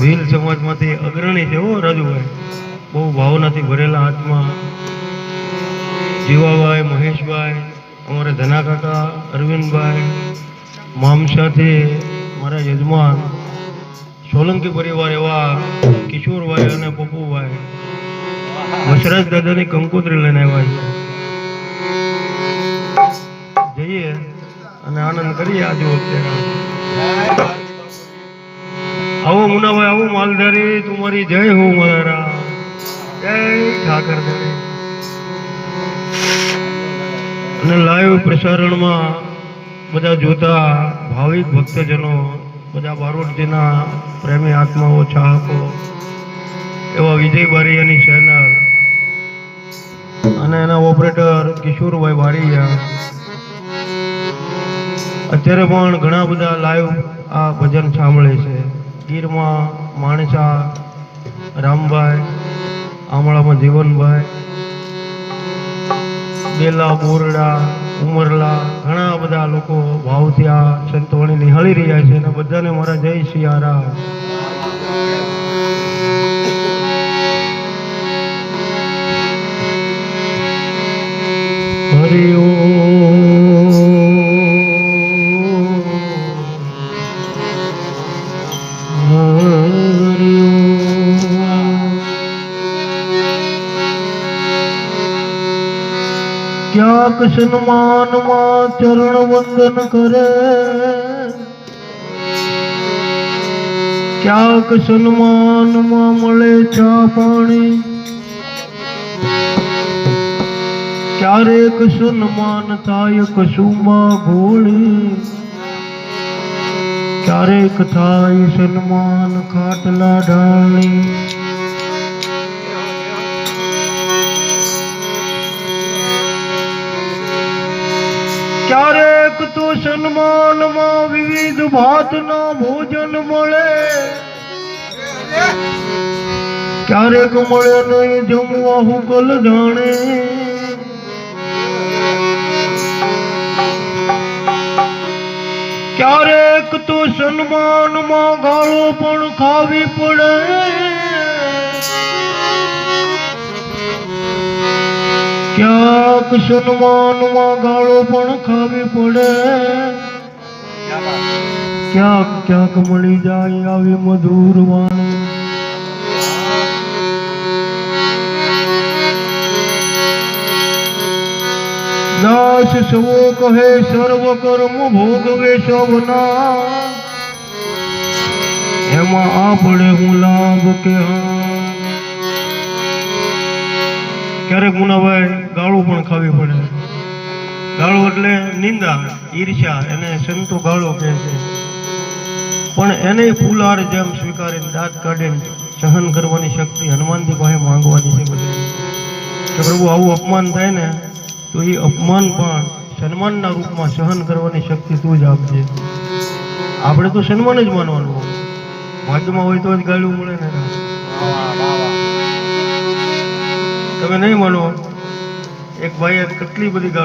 ભીલ સમાજમાંથી અગ્રણી છે હો રાજુભાઈ. બહુ ભાવનાથી ભરેલા હાથમાં જીવાભાઈ મહેશભાઈ, અમારે ધના કાકા, અરવિંદભાઈ મામસાથી મારા યજમાન, સોલંકી પરિવાર એવા કિશોરભાઈ અને પપ્પુભાઈ. વસરાજ દાદાની કંકોત્રી લઈને આવ્યા છે. જઈએ અને આનંદ કરીએ આજે વખતે આવો મુનાભાઈ આવો માલધારી તમારી જય હો મારા જય ઠાકર અને લાઈવ પ્રસારણમાં બધા જોતા ભાવિક ભક્તજનો, બધા બારોટજીના પ્રેમી આત્માઓ, ચાહકો, એવા વિજય બારીયાની ચેનલ અને એના ઓપરેટર કિશોરભાઈ બારીયા અત્યારે પણ ઘણા બધા લાઈવ આ ભજન સાંભળે છે. ગીરમાં માણસા, રામભાઈ, આમળામાં જીવનભાઈ, બેલા, બોરડા, ઉમરલા, ઘણા બધા લોકો ભાવથી આ સંતવાણી નિહાળી રહ્યા છે અને બધાને મારા જય સિયારામ હરિ ક્યાંક સન્માનમાં ચરણ વંદન કરે. ક્યાંક સન્માનમાં મળે ચા પાણી? ક્યારેક સન્માન થાય કસુમાં ભોળી? ક્યારેક થાય સન્માન ખાટલા ડાળી ક્યારેક તો સન્માનમાં વિવિધ ભાતના ભોજન મળે. ક્યારેક મળે નહીં જમવા હુકલ જાણે. ક્યારેક તો સન્માનમાં ગાળો પણ ખાવી પડે. ક્યાંક સન્માનમાં ગાળો પણ ખાવી પડે. ક્યાંક ક્યાંક મળી જાય આવી મધુર વાણી. દાસ સવો કહે સર્વ કર્મ ભોગવે સવના એમાં આપણે હું લાભ કે હા. ક્યારેક મુનાભાઈ ગાળું પણ ખાવી પડે. ગાળું એટલે નિંદા, ઈર્ષ્યા, એને સંતો ગાળો કહે છે. પણ એને ફૂલાર જેમ સ્વીકારીને દાંત કાઢીને સહન કરવાની શક્તિ હનુમાનજી પાસે માંગવાની છે બધી. પ્રભુ, આવું અપમાન થાય ને, તો એ અપમાન પણ સન્માનના રૂપમાં સહન કરવાની શક્તિ તું જ આપજે. આપણે તો સન્માન જ માનવાનું. ભાગ્યમાં હોય તો જ ગાળું મળે ને. તમે નહીં માનો. એક ભાઈએ કેટલી બધી